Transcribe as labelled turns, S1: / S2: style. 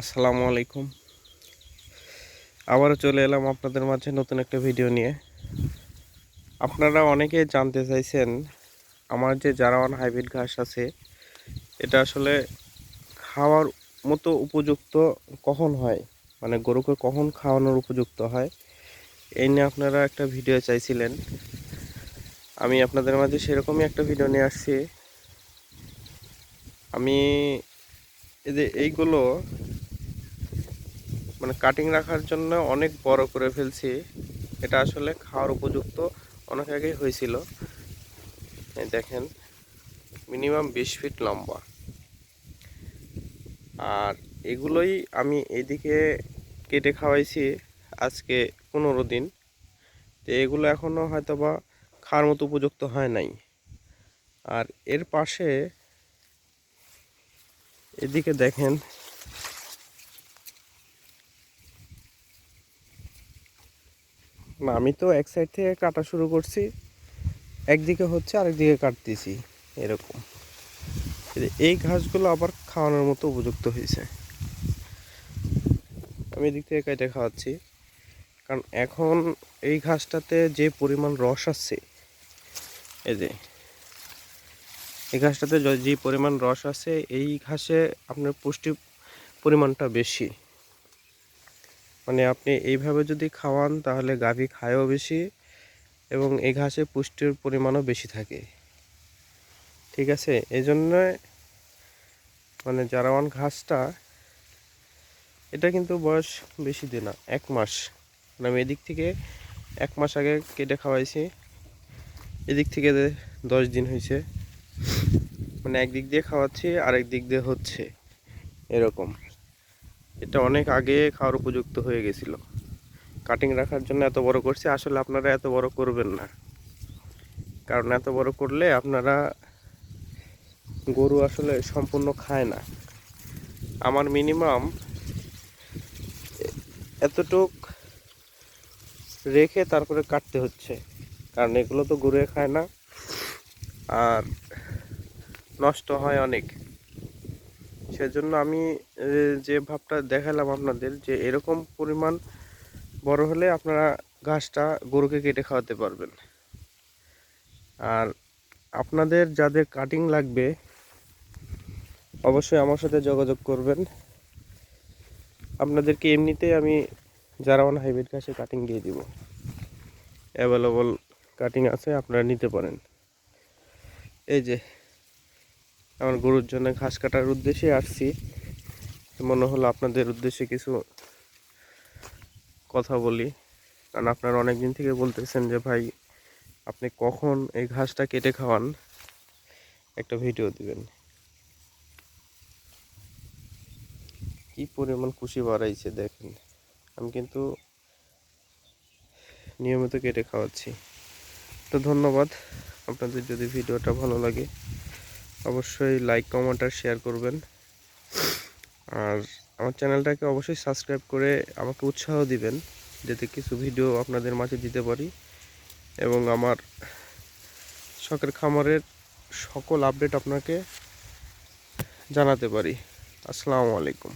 S1: আসসালামু আলাইকুম। আবারও চলে এলাম আপনাদের মাঝে নতুন একটা ভিডিও নিয়ে। আপনারা অনেকে জানতে চাইছেন, আমার যে জারাওয়ান হাইব্রিড ঘাস আছে, এটা আসলে খাওয়ার মতো উপযুক্ত কখন হয়? মানে গরুকে কখন খাওয়ানোর উপযুক্ত হয়? এই নিয়ে আপনারা একটা ভিডিও চাইছিলেন। আমি আপনাদের মাঝে সেরকমই একটা ভিডিও নিয়ে আসছি। আমি এই যে এইগুলো মানে কাটিং রাখার জন্য অনেক বড় করে ফেলছি। এটা আসলে খাওয়ার উপযুক্ত অনেক আগেই হয়েছিল। দেখেন মিনিমাম বিশ ফিট লম্বা। আর এগুলোই আমি এদিকে কেটে খাওয়াইছি আজকে পনেরো দিন। তো এগুলো এখনও হয়তো বা খাওয়ার মতো উপযুক্ত হয় নাই। আর এর পাশে এদিকে দেখেন না, আমি তো এক সাইড থেকে কাটা শুরু করছি, একদিকে হচ্ছে আরেকদিকে কাটতেছি, এরকম। এই ঘাসগুলো আবার খাওয়ানোর মতো উপযুক্ত হয়েছে। আমি এদিক থেকে কেটে খাওয়াচ্ছি, কারণ এখন এই ঘাসটাতে যে পরিমাণ রস আছে, এই যে, এই ঘাসটাতে যে পরিমাণ রস আছে, এই ঘাসে আপনার পুষ্টি পরিমাণটা বেশি। মানে আপনি এইভাবে যদি খাওয়ান, তাহলে গাভী খায়ও বেশি এবং এই ঘাসে পুষ্টির পরিমাণও বেশি থাকে। ঠিক আছে? এই জন্য মানে জারাওয়ান ঘাসটা, এটা কিন্তু বয়স বেশি দিন না এক মাস। মানে আমি এদিক থেকে এক মাস আগে কেটে খাওয়াইছি, এদিক থেকে দশ দিন হয়েছে মানে একদিক দিয়ে খাওয়াচ্ছি, আরেক দিক দিয়ে হচ্ছে। এরকম। এটা অনেক আগে খাওয়ার উপযুক্ত হয়ে গেছিল। কাটিং রাখার জন্য এত বড় করছি, আসলে আপনারা এত বড় করবেন না। কারণ এত বড় করলে আপনারা গরু আসলে সম্পূর্ণ খায় না। আমার মিনিমাম এতটুক রেখে তারপরে কাটতে হচ্ছে। কারণ এগুলো তো গরুয়ে খায় না। আর নষ্ট হয় অনেক। সেজন্য আমি যে ভাবটা দেখালাম আপনাদের যে এরকম পরিমাণ বড় হলে আপনারা ঘাসটা গরুকে কেটে খাওয়াতে পারবেন। আর আপনাদের যাদের কাটিং লাগবে, অবশ্যই আমার সাথে যোগাযোগ করবেন। আপনাদেরকে এমনিতেই আমি জারাওয়ান হাইব্রিড ঘাসে কাটিং দিয়ে দিব অ্যাভেলেবল কাটিং আছে, আপনারা নিতে পারেন। এই যে আমার গরুর জন্য ঘাস কাটার উদ্দেশ্যে আসছি। মনে হলো আপনাদের উদ্দেশ্যে কিছু কথা বলি। কারণ আপনারা অনেক দিন থেকে বলতেছেন যে, ভাই, আপনি কখন এই ঘাসটা কেটে খাওয়ান? একটা ভিডিও দিবেন। কি পরিমাণ খুশি বাড়াইছে দেখেন। আমি কিন্তু নিয়মিত কেটে খাওয়াচ্ছি। তো ধন্যবাদ। আপনাদের যদি ভিডিওটা ভালো লাগে অবশ্যই লাইক কমেন্ট আর শেয়ার করবেন। আর আমার চ্যানেলটাকে অবশ্যই সাবস্ক্রাইব করে আমাকে উৎসাহ দিবেন, যাতে কিছু ভিডিও আপনাদের মাঝে দিতে পারি। এবং আমার শখের খামারের সকল আপডেট আপনাকে জানাতে পারি। আসসালামু আলাইকুম।